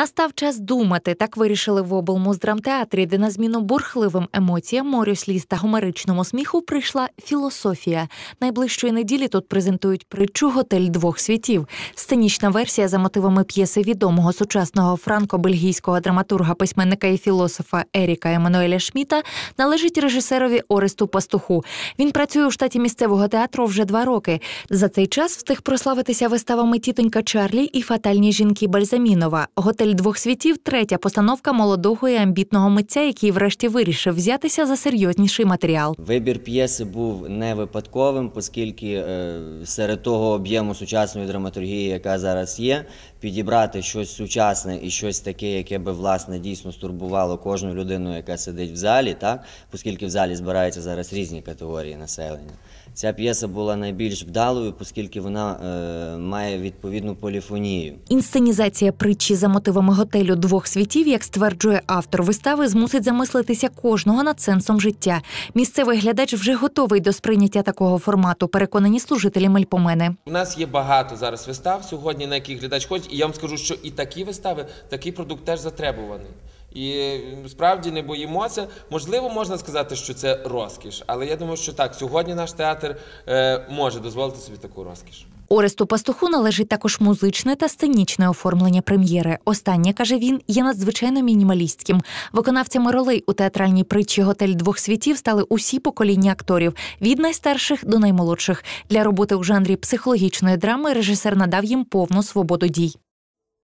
Настав час думати. Так вирішили в облмуздрамтеатрі, де на зміну бурхливим емоціям, морю сліз та гомеричному сміху прийшла філософія. Найближчої неділі тут презентують притчу Готель двох світів. Сценічна версія за мотивами п'єси відомого сучасного франко-бельгійського драматурга, письменника і філософа Еріка Еммануеля Шміта належить режисерові Оресту Пастуху. Він працює у штаті місцевого театру вже два роки. За цей час встиг прославитися виставами Тітонька Чарлі і Фатальні жінки Бальзамінова. Готель двох світів третя постановка молодого і амбітного митця, який врешті вирішив взятися за серйозніший матеріал. Вибір п'єси був не випадковим, оскільки е, серед того об'єму сучасної драматургії, яка зараз є, підібрати щось сучасне і щось таке, яке би власне дійсно стурбувало кожну людину, яка сидить в залі, так оскільки в залі збираються зараз різні категорії населення. Ця п'єса була найбільш вдалою, оскільки вона е, має відповідну поліфонію. Інсценізація притчі за мотивами готелю двох світів, як стверджує автор вистави, змусить замислитися кожного над сенсом життя. Місцевий глядач вже готовий до сприйняття такого формату. Переконані служителі Мельпомени. У нас є багато зараз вистав сьогодні, на які глядач ходить, і я вам скажу, що і такі вистави, такий продукт теж затребуваний. І справді не боїмося. Можливо, можна сказати, що це розкіш, але я думаю, що так, сьогодні наш театр е, може дозволити собі таку розкіш. Оресту Пастуху належить також музичне та сценічне оформлення прем'єри. Останнє каже він є надзвичайно мінімалістським. Виконавцями ролей у театральній притчі Готель двох світів стали усі покоління акторів від найстарших до наймолодших. Для роботи у жанрі психологічної драми режисер надав їм повну свободу дій.